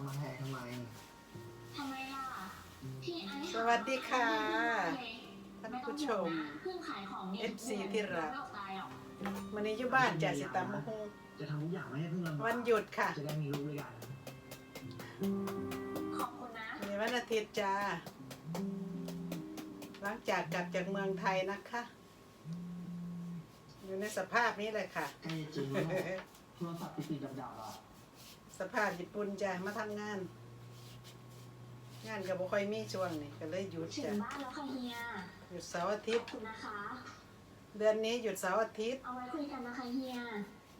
ำมาแหกทำไมทำไมล่ะที่ไอ้สวัสดีค่ะท่านไม่ต้องผู้ชห่วงมนะเพิ่งขายของนี่ FC ที่รัก ไม่อดตายหรอกวันนี้อยู่บ้านจ้ะสิตำมะฮงจะทำทุกอย่างไม่ให้เพิ่งลำบากวันหยุดค่ะจะได้มีลูกด้วยกันขอบคุณนะ วันนี้วันอาทิตย์จ้าหลังจากกลับจากเมืองไทยนะคะ อยู่ในสภาพนี้เลยค่ะใกล้จะจริงแล้วนะโทรศัพท์ติดๆดับๆอะ สภาพญี่ปุ่นจ้ะมาทำงาน งานก็บ่ค่อยมีช่วงนี้ก็เลยหยุดถึงจ้ะบ้านแล้วค่ะเฮีย หยุดเสาร์อาทิขตอบย์ คุณนะคะ เดือนนี้หยุดเสาร์อาทิตย์เอาไว้คุยกันนะคะเฮีย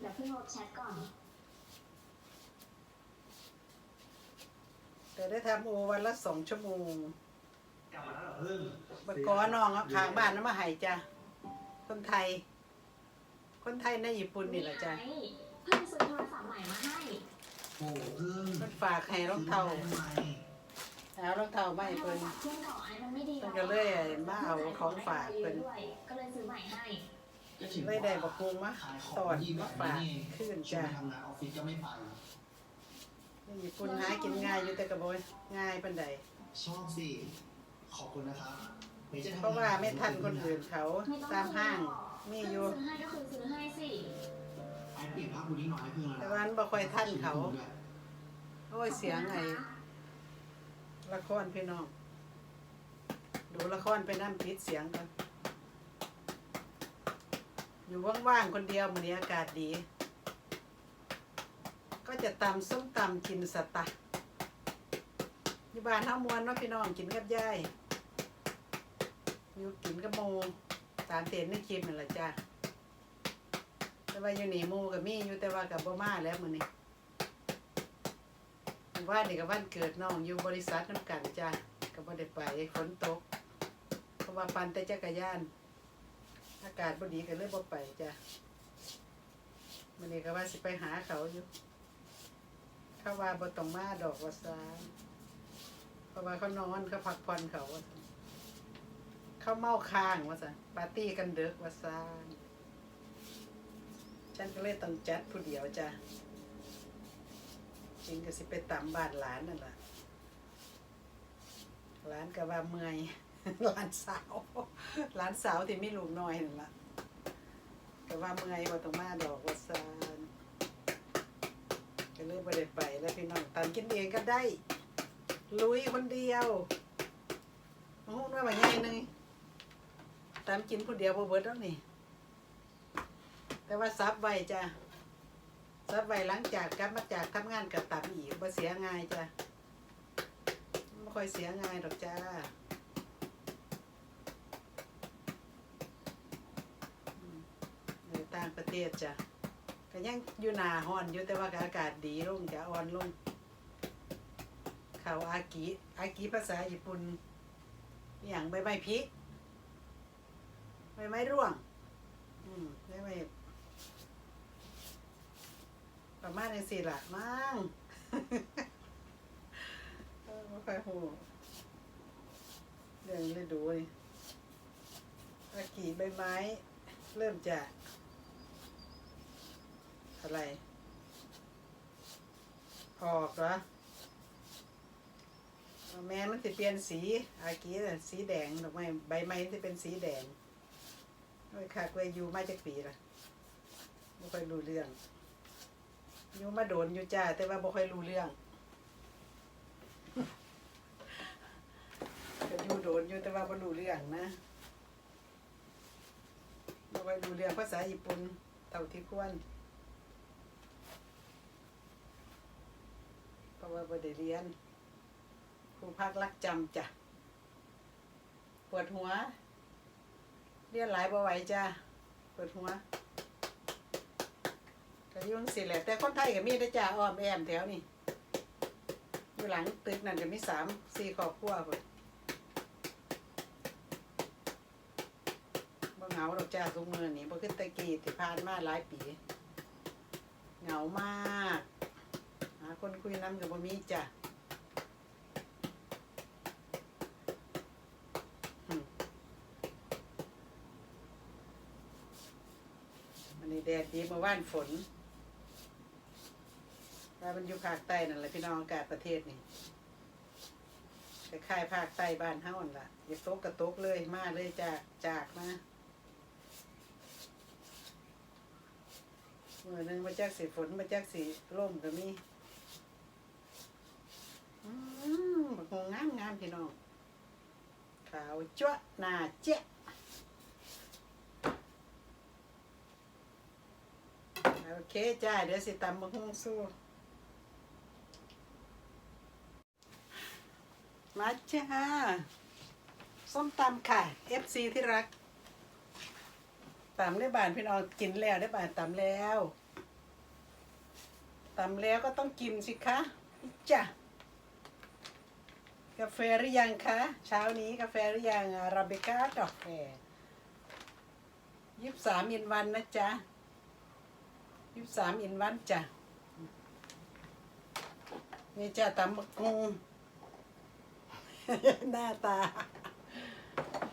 เดี๋ยวเพิ่งลบแชทก่อน แต่ได้ทำโอวันละสองชั่วโมงกลับมาแล้วเหรอเพิ่งบัดกอน้องเอาข้างบ้านน้ำมาให้จ้ะคนไทย คนไทยในญี่ปุ่นนี่แหละจ้ะไอ้เพิ่งซื้อโทรศัพท์ใหม่มาให้โอ้เพิ่ง มันฝากให้รองเท้าซื้อมให้ทำไมเอารองเท้ามาให้โทรเพิ่นศัพท์เครื่องเก่าไอ้มันไม่ดีเพิ่นก็เลยมาเอาของฝากเพิ่นด้วยก็เลยซื้อใหม่ให้ก็ถึงเลยได้บักฮวงมาขายของตอนดีแบมาบฝากนี้ขึ้นช่วจ้ะยทำงานออฟฟิศก็ไม่ไปในญี่ปุ่นหากินง่ายอยู่แต่ก็บ่ง่ายปานใดชอบสิขอบคุณนะครับไม่จะทำเพราะว่าไม่ทันคนอื่นเขาไม่ต้องตามห้างมีอยู่ซื้อให้ก็คือซื้อให้สิไอ้ เปลี่ยนภาพบุณนี้หน่อยให้เพิ่งแต่ว่ามันบ่ค่อยทันเขา โอ้ยเสียงไอ้ละครพี่น้อง ดูละครไปน้ำพิษเสียงกันอยู่ว่างๆคนเดียวมื้อนี้อากาศดี ก็จะตำส้มตำกินสตะอยู่บ้านเฮามวนเนาะพี่น้องกินกับยายอยู่กินกับโมตามเต็นในคลิปนั่นแหละจ้า ว่าอยู่นี่หมูกับมีอยู่แต่ว่ากับบ่มาแล้วมื้อนี้ว่านี่กับวันเกิดน้องอยู่บริษัทน้ำกันจ้าก็บ่ได้ไปฝนตกเพราะว่าปั่นแต่จักรยาน อากาศบ่ดีก็เลยบ่ไปจ้ามื้อนี้ก็ว่าสิไปหาเขาอยู่เขาว่าบ่ต้องมาดอกว่าซาเพราะว่าเขานอนเขาพักผ่อนเขาว่าเขาเมาค้างว่าซั่นปาร์ตี้กันเดึกว่าซา ฉันก็เลยต้องจัดผู้เดียวจ้ะจริงก็สิไปตามบ้านหลานนั่นล่ะหลานก็ว่าเมื่อยหลานสาวหลานสาวที่ไมีลูกน้อยนั่นล่ะก็ว่าเมื่อยว่าต้องมาดอกว่าซานก็เลยไม่ได้ไปแล้วพี่น้องตันกินเองก็ได้ ลุยคนเดียวมาหุ้นว่าแบบไงนึงตามกินผู้เดียวบ่เบิดแล้วนี่ แต่ว่าซับไว้จ้ะซับไว้หลังจากกลับมาจากทำงานกับตับอีกบ่เสียง่ายจ้ะไม่ค่อยเสียง่ายดอกจ้าต่างประเทศจ้ะก็ยังอยู่หนาฮอนอยู่แต่ว่าอากาศดีลงจะอ่อนลงเขาอากิอากิภาษาญี่ปุ่นอย่างใบไม้พริกใบไม้ร่วง อืมใบไม้ ประมาณนี้สิละมั้งเออไม่ค่อยหูเรื่องฤดูนี่อากิใบไม้ เริ่มจากอะไร ออกเหรอแม่มันจะเปลี่ยนสีอากีน่ะสีแดงดอกไม้ใบไม้จะเป็นสีแดงโอ้ยค่ะเคยอยู่มาจากปีละไม่ค่อยรู้เรื่อง อยู่มาโดนอยู่จ้า แต่ว่าไม่ค่อยรู้เรื่องก็อยู่โดนอยู่แต่ว่าไม่รู้เรื่องนะไม่ค่อยรู้เรื่องภาษาญี่ปุ่นเท่าที่ควรเพราะว่าบ่ได้เรียนครูพักรักจำจ้ะปวดหัว เรียนหลายบ่ไหวจ้ะปวดหัว ก็อยุ่จั่งสิแหละแต่คนไทยก็มีได้อจ้าอ้อมแอมแถวนี่อยู่หลังตึกนั่นก็มีสามสี่ครอบครัวพุ่นบ่เหงาดอกจ้าทุกมือนี่บ่คือแตะกี้ที่ผ่านมาหลายปี เหงามากหาคนคุยน้ำกับบ่มีจ้ะอืมวันนี้แดดดีเมื่อวานฝน ว่าามันอยู่ภาคใต้นั่นแหละพี่น้องอากาศประเทศนี่คล้ายๆภาคใต้บ้านเฮานั่นล่ะอย่าตกกระตกเลยมาเลยจากจากมาเมื่อนึงมาจากสีฝนมาจากสีร่มก็มีอืมบักงงามงามๆพี่น้องขาวจ้วหน้าเจ๊ะโอเคจ้าเดี๋ยวสิตำบักฮุงสู้ มาจ้าส้มตำค่ะ FC ที่รักตำได้บานพี่น้องกินแล้วได้บานตำแล้วตำแล้วก็ต้องกินสิคะจ้ะกาแฟหรือยังคะเช้านี้กาแฟหรือยังอาราบิก้ากแฟยี่สามอินวันนะจ๊ะยี่สามอินวันจ้ะนี่จ้ะตำบักง หน้าตา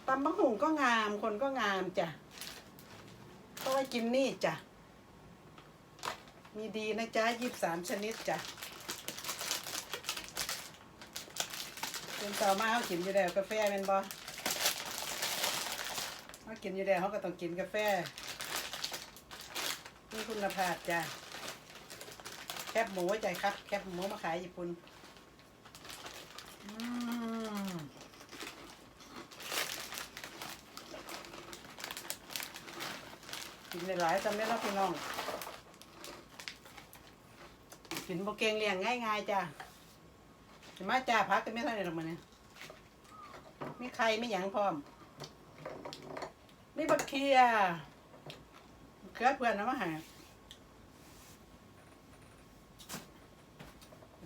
ตำบักหุงก็งาม คนก็งามจ้ะก็ไว้กินนี่จ้ะ มีดีนะจ๊ะยี่สามชนิดจ้ะเป็นต่อมาเขากินอยู่แล้วกาแฟแม่นบ่เขากินอยู่แล้วเขาก็ต้องกินกาแฟนี่คุณภาพจ้ะ แคบหมูไว้ใจครับ แคบหมูมาขายญี่ปุ่น อืม กินหลายจำได้แล้วพี่น้อง กินโบเกงเลี้ยงง่ายๆจ้ะสิมาจ่าพักกันไม่เท่าไหร่หรอกมันเนี่ยมีใครไม่หยังพร้อมนี่บักเคียเกลือเพื่อนนะมาหา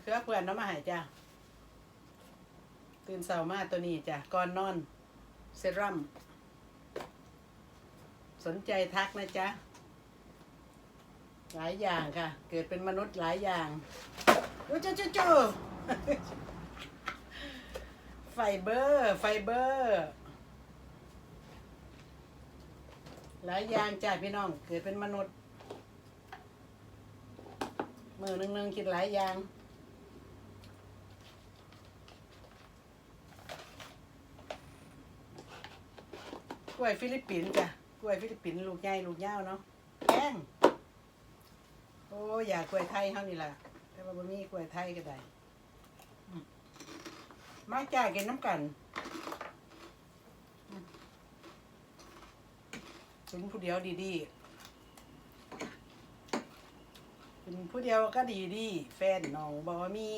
เกลือเพื่อนนะมาหาจ้าตื่นเช้ามาตัวนี้จ้ะก่อนนอน เซรั่ม สนใจทักนะจ๊ะ หลายอย่างค่ะ เกิดเป็นมนุษย์หลายอย่างอู้จูจูจูไฟเบอร์ ไฟเบอร์ หลายอย่างจ้าพี่น้อง เกิดเป็นมนุษย์มือหนึ่งๆกินหลายอย่างกล้วยฟิลิปปินส์จ้ะ กล้วยฟิลิปปินส์ลูกใหญ่ลูกยาวเนาะแพงโอ้อยากกล้วยไทยเท่านี้ล่ะ แต่ว่าบ่มีกล้วยไทยก็ได้มาจ่ายกินน้ำกันถึงผู้เดียวดีๆถึงผู้เดียวก็ดีดีๆแฟนน้องบอมี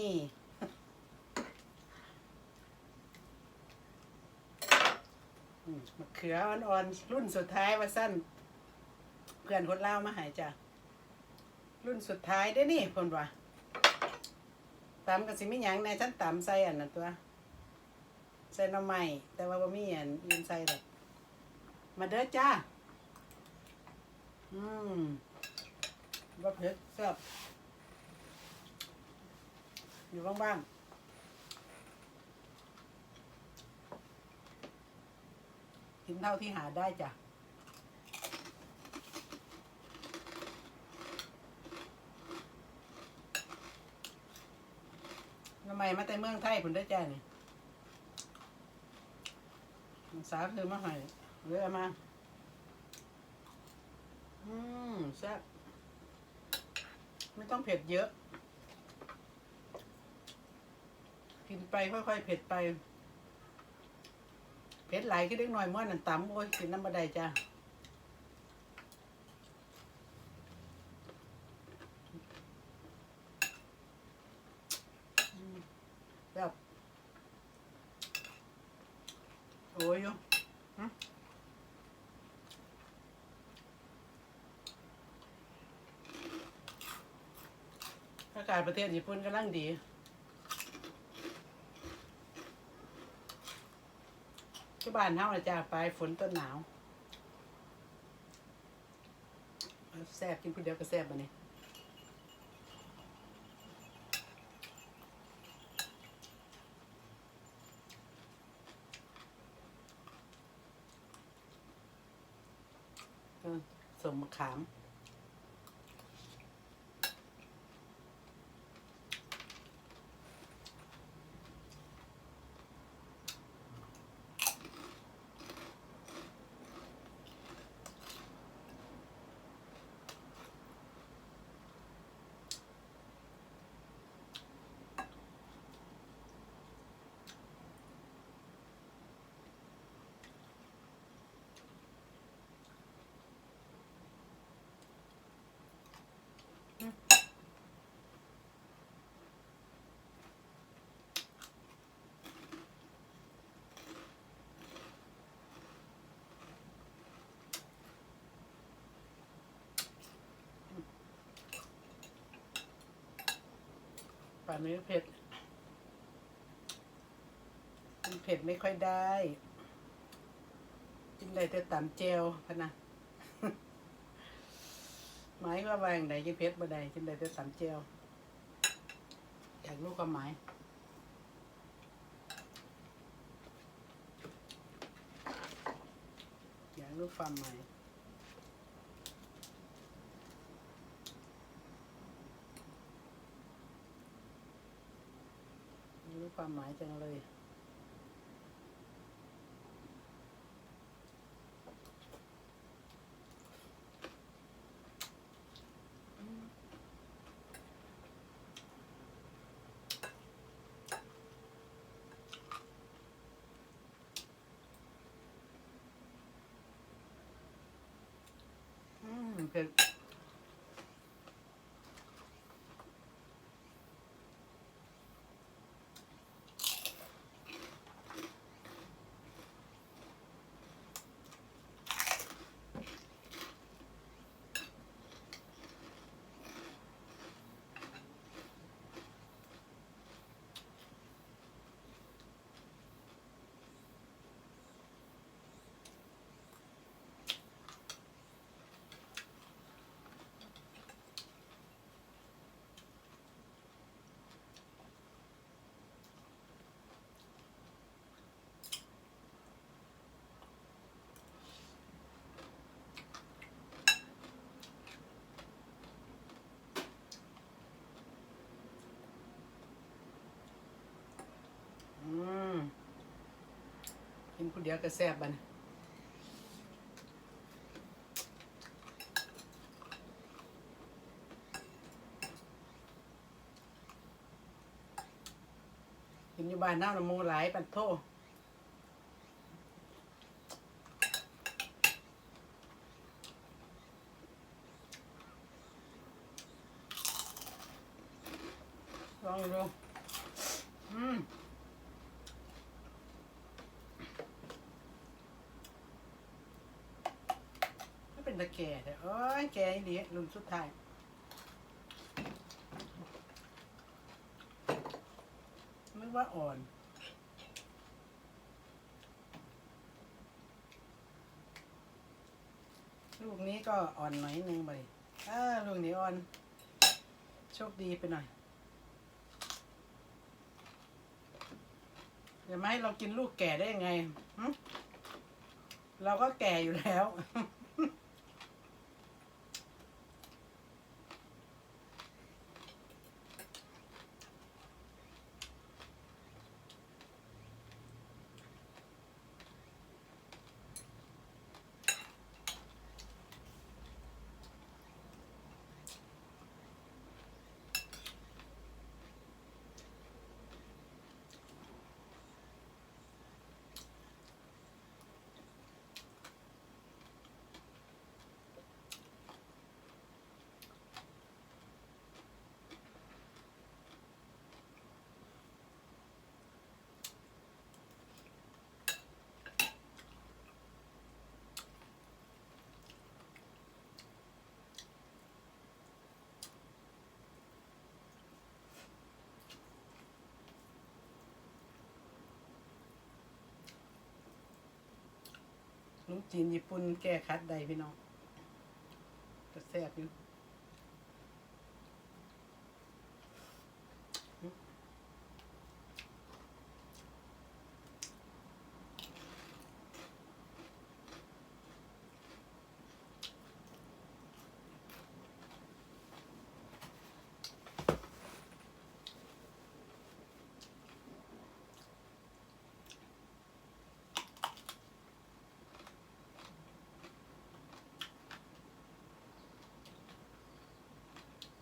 มะเขืออ่อนๆรุ่นสุดท้ายว่าสั้นเพื่อนคนเล่ามาหายจ้ะรุ่นสุดท้ายได้นี่คนว่าตำกับสิมิหยังในฉันตำใส่อันนั้นตัวใส่น้ำใหม่แต่ว่าบ่มีอันอื่นใส่ดอกมาเด้อจ้าอืมว่าเผ็ดแซ่บอยู่บ้างๆ กินเท่าที่หาได้จ้ะทำไมมาแต่เมืองไทยผุนได้อจ้านี่สาคือมาให้เรือมา อืมแซ่บไม่ต้องเผ็ดเยอะ กินไปค่อยๆ เผ็ดไป ผ็ดไหลายก็เล็กน้อยม้วนนั่นต่ำโอ้ยกินน้ำบะไดจ้าแบบโอ้ยอยู่หึอากาศประเทศญี่ปุ่นกำลังดี บ้านเฮาน่ะจ้าปลายฝนต้นหนาวแซ่บกินผู้เดียวก็แซ่บบันนี้ เออสมมะขาม ป่านนี้เผ็ดกินเผ็ดไม่ค่อยได้กินได้แต่ตำเจลพะนะหมายว่าวางไรกินเผ็ดบ่ได้กินได้แต่ตำเจลอยากรู้ความหมายอยากรู้ความหมาย ไม่รู้ ความหมายจังเลย อืมเผ็ดอืม กินคนเดียวก็แซ่บบันกินอยู่บ้านน้าละมูหลายปันโทลองดูอืม ไม่เป็นตะแก่แต่โอ้ยแก่อี ดีรุ่นสุดท้ายนึกว่าอ่อนลูกนี้ก็อ่อนหน่อยนึงไปอ่าลูกนี้อ่อน โชคดีไปหน่อย เดี๋ยวไม่ให้เรากินลูกแก่ได้ยังไง เราก็แก่อยู่แล้ว ลุงจีนญี่ปุ่นแก้คัดใดพี่น้องก็แซ่บอยู่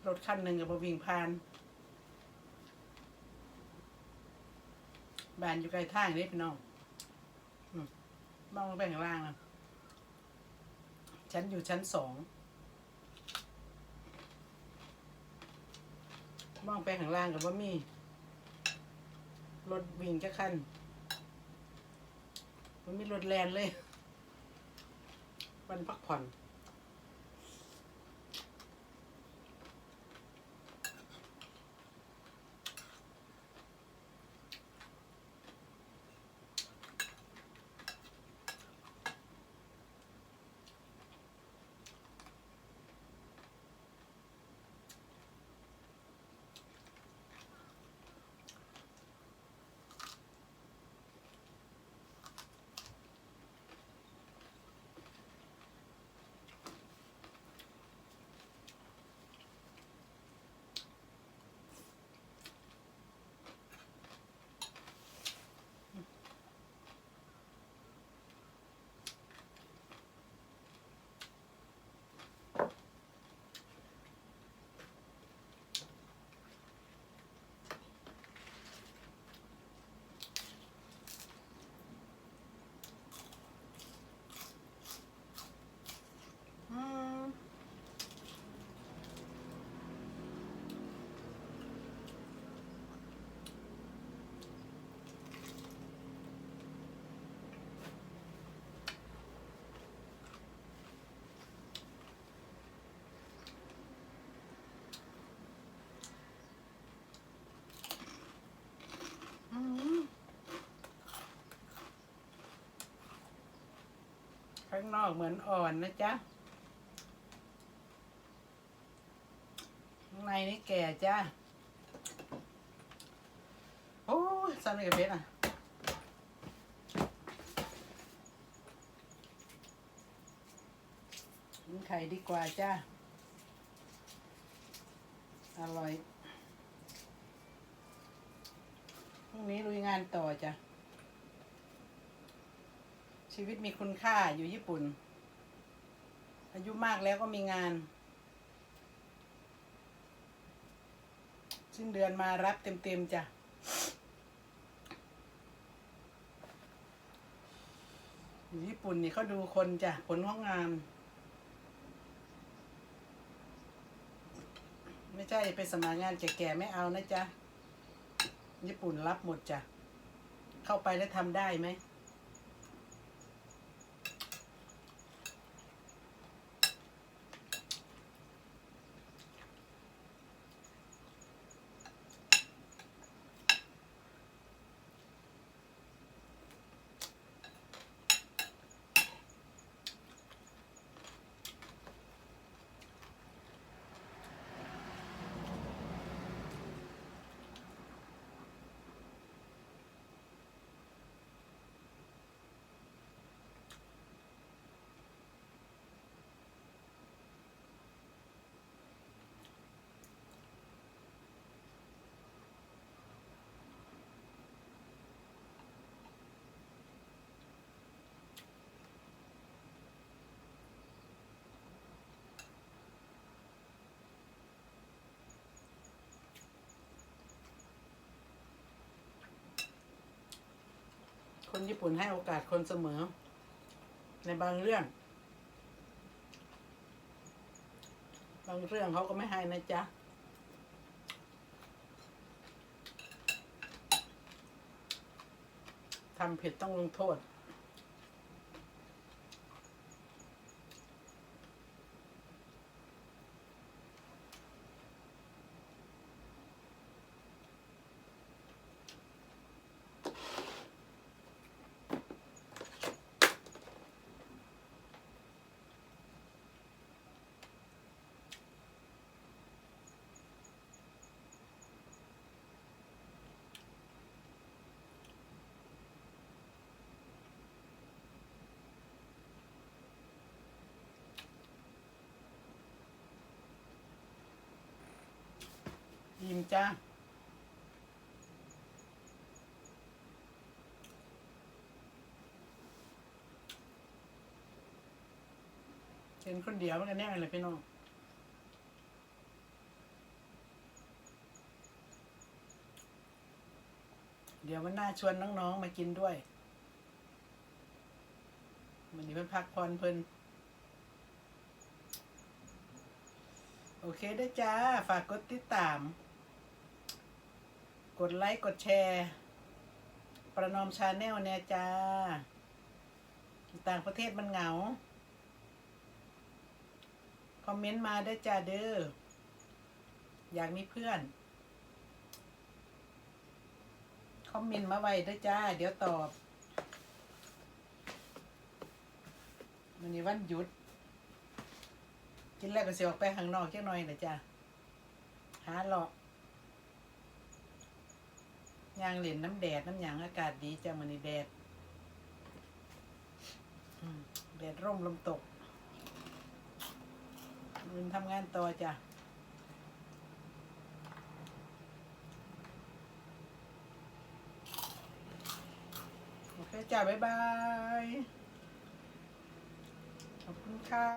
รถคันหนึ่งกับบวิ่งผ่านบ้านอยู่ใกล้ทางนี่พี่น้องมองลงไปข้างล่างนะชั้นอยู่ชั้นสองมองไปข้างล่างกับว่ามี รถวิ่งจะคันมันมีรถแลนเลยวันพักผ่อน ข้างนอกเหมือนอ่อนนะจ๊ะข้างในนี่แก่จ้าโอ้ยสั่นกับเพชรอะกินไข่ดีกว่าจ้าอร่อยพรุ่งนี้ลุยงานต่อจ้ะ ชีวิตมีคุณค่าอยู่ญี่ปุ่น อายุมากแล้วก็มีงาน สิ้นเดือนมารับเต็มๆจ้ะอยู่ญี่ปุ่นนี่เขาดูคนจ้ะผลของงาน ไม่ใช่ไปสมัครงานแก่ๆไม่เอานะจ๊ะ ญี่ปุ่นรับหมดจ้ะ เข้าไปแล้วทำได้ไหม คนญี่ปุ่นให้โอกาสคนเสมอ ในบางเรื่อง บางเรื่องเขาก็ไม่ให้นะจ๊ะทำผิดต้องลงโทษ ยิ้มจ้าเห็นคนเดียวกันแน่เลยพี่น้องเดี๋ยววันหน้าชวนน้องๆมากินด้วยวันนี้เพิ่นพักผ่อนเพิ่นโอเคได้จ้า ฝากกดติดตาม กดไลค์ กดแชร์ ประนอมชาแนลเนี่ยจ้า ต่างประเทศมันเหงา คอมเมนต์มาได้จ้าเด้อ อยากมีเพื่อน คอมเมนต์มาไว้ได้จ้า เดี๋ยวตอบวันนี้วันหยุด กินแล้วก็เสิออกไปข้างนอกเจักหน่อยนะจ้ะหาเลาะ ยางเหล่นน้ำแดดน้ำหยางอากาศดีจ้ะมันนี่แดดแดดร่มลมตกมืนทำงานต่อจ้ะโอเคจ้ะบ๊ายบาย ขอบคุณค่ะ